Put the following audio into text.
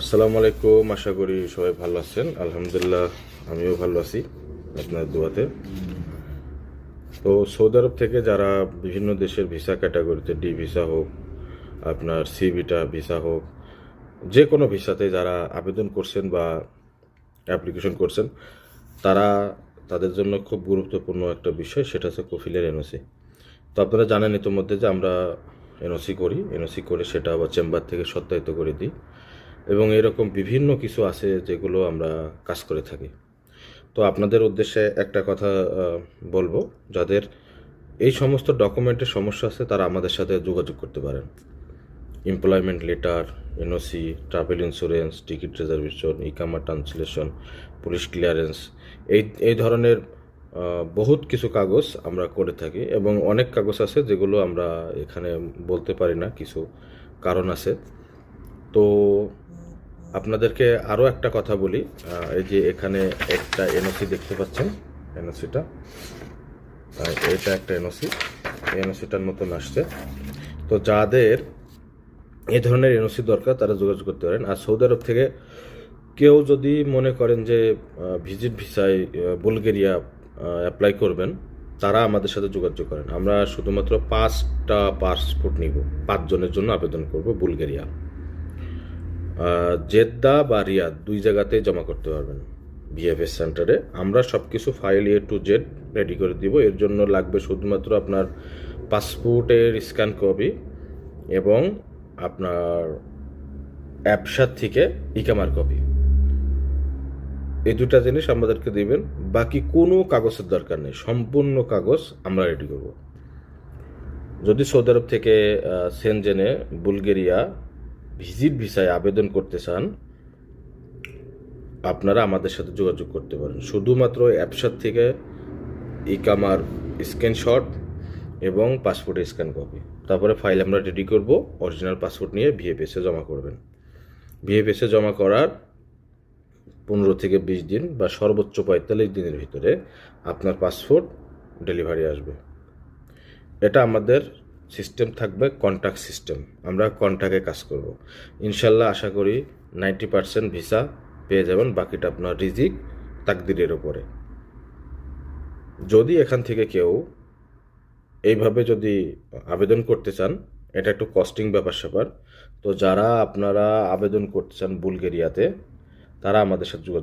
আসসালামু আলাইকুম, আশা করি সবাই ভালো আছেন। আলহামদুলিল্লাহ, আমিও ভালো আছি আপনার দোয়াতে। তো সৌদি আরব থেকে যারা বিভিন্ন দেশের ভিসা ক্যাটাগরিতে ডি ভিসা হোক, আপনার সি ভিটা ভিসা হোক, যে কোনো ভিসাতে যারা আবেদন করছেন বা অ্যাপ্লিকেশন করছেন, তারা তাদের জন্য খুব গুরুত্বপূর্ণ একটা বিষয়, সেটা হচ্ছে কফিলের এনওসি তো আপনারা জানেন ইতিমধ্যে যে আমরা এনওসি করি। এনওসি করে সেটা আবার চেম্বার থেকে সত্যায়িত করে দিই। এবং এরকম বিভিন্ন কিছু আছে যেগুলো আমরা কাজ করে থাকি। তো আপনাদের উদ্দেশ্যে একটা কথা বলব। যাদের এই সমস্ত ডকুমেন্টের সমস্যা আছে, তারা আমাদের সাথে যোগাযোগ করতে পারেন। Employment letter NOC travel insurance ticket reservation ইকামা translation police clearance এই এই ধরনের বহুত কিছু কাগজ আমরা করে থাকি এবং অনেক কাগজ আছে যেগুলো আমরা এখানে বলতে পারি না, কিছু কারণ আছে। তো আপনাদেরকে আরও একটা কথা বলি। এই যে এখানে একটা এনওসি দেখতে পাচ্ছেন এনওসিটা এটা একটা এনওসি এনওসিটার মতন আসছে। তো যাদের এ ধরনের এনওসি দরকার, তারা যোগাযোগ করতে পারেন। আর সৌদি আরব থেকে কেউ যদি মনে করেন যে ভিজিট ভিসায় বুলগেরিয়া অ্যাপ্লাই করবেন, তারা আমাদের সাথে যোগাযোগ করেন। আমরা শুধুমাত্র পাঁচটা পাসপোর্ট নিব। পাঁচজনের জন্য আবেদন করব বুলগেরিয়া জেদ্দা বা রিয়াদ দুই জায়গাতেই জমা করতে পারবেন। বিএফএস সেন্টারে আমরা সব কিছু file A to Z ready করে দিব। এর জন্য লাগবে শুধুমাত্র আপনার পাসপোর্টের স্ক্যান কপি এবং আপনার অ্যাপসার থেকে ইকামার কপি এই দুটা জিনিস আমাদেরকে দিবেন। বাকি কোনো কাগজের দরকার নেই। সম্পূর্ণ কাগজ আমরা রেডি করব। যদি সৌদি আরব থেকে সেনজেনে বুলগেরিয়া ভিজিট ভিসায় আবেদন করতে চান, আপনারা আমাদের সাথে যোগাযোগ করতে পারেন। শুধুমাত্র অ্যাপসার থেকে ইকামার স্ক্রিনশট এবং পাসপোর্টের স্ক্যান কপি। তারপরে ফাইল আমরা রেডি করব, অরিজিনাল পাসপোর্ট নিয়ে ভিএফএসে জমা করবেন। ভিএফএসে জমা করার পনেরো থেকে বিশ দিন বা সর্বোচ্চ পঁয়তাল্লিশ দিনের ভিতরে আপনার পাসপোর্ট ডেলিভারি আসবে। এটা আমাদের সিস্টেম থাকবে কন্ট্যাক্ট সিস্টেম আমরা কন্ট্যাক্টে কাজ করব। ইনশাল্লাহ আশা করি নাইনটি পার্সেন্ট ভিসা পেয়ে যাবেন বাকিটা আপনার রিজিক তাকদিরের ওপরে যদি এখান থেকে কেউ এইভাবে যদি আবেদন করতে চান, এটা একটু কস্টিং ব্যাপার স্যাপার। তো যারা আপনারা আবেদন করতে চান বুলগেরিয়াতে, তারা আমাদের সাথে যোগাযোগ